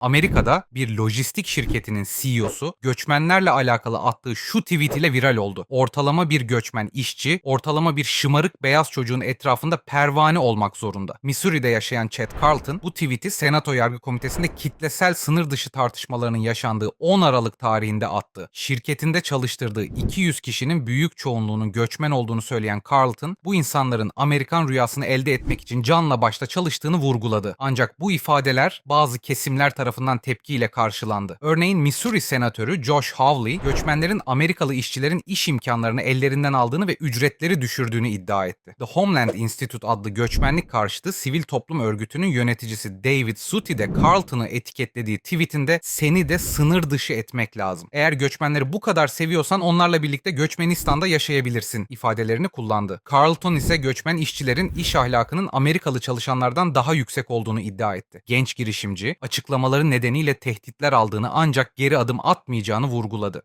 Amerika'da bir lojistik şirketinin CEO'su göçmenlerle alakalı attığı şu tweet ile viral oldu. Ortalama bir göçmen işçi, ortalama bir şımarık beyaz çocuğun etrafında pervane olmak zorunda. Missouri'de yaşayan Chad Carlton bu tweet'i Senato Yargı Komitesi'nde kitlesel sınır dışı tartışmalarının yaşandığı 10 Aralık tarihinde attı. Şirketinde çalıştırdığı 200 kişinin büyük çoğunluğunun göçmen olduğunu söyleyen Carlton, bu insanların Amerikan rüyasını elde etmek için canla başla çalıştığını vurguladı. Ancak bu ifadeler bazı kesimler tarafından tepkiyle karşılandı. Örneğin Missouri senatörü Josh Hawley, göçmenlerin Amerikalı işçilerin iş imkanlarını ellerinden aldığını ve ücretleri düşürdüğünü iddia etti. The Homeland Institute adlı göçmenlik karşıtı sivil toplum örgütünün yöneticisi David Suti de Carlton'ı etiketlediği tweetinde seni de sınır dışı etmek lazım. Eğer göçmenleri bu kadar seviyorsan onlarla birlikte Göçmenistan'da yaşayabilirsin ifadelerini kullandı. Carlton ise göçmen işçilerin iş ahlakının Amerikalı çalışanlardan daha yüksek olduğunu iddia etti. Genç girişimci açıklamaları nedeniyle tehditler aldığını ancak geri adım atmayacağını vurguladı.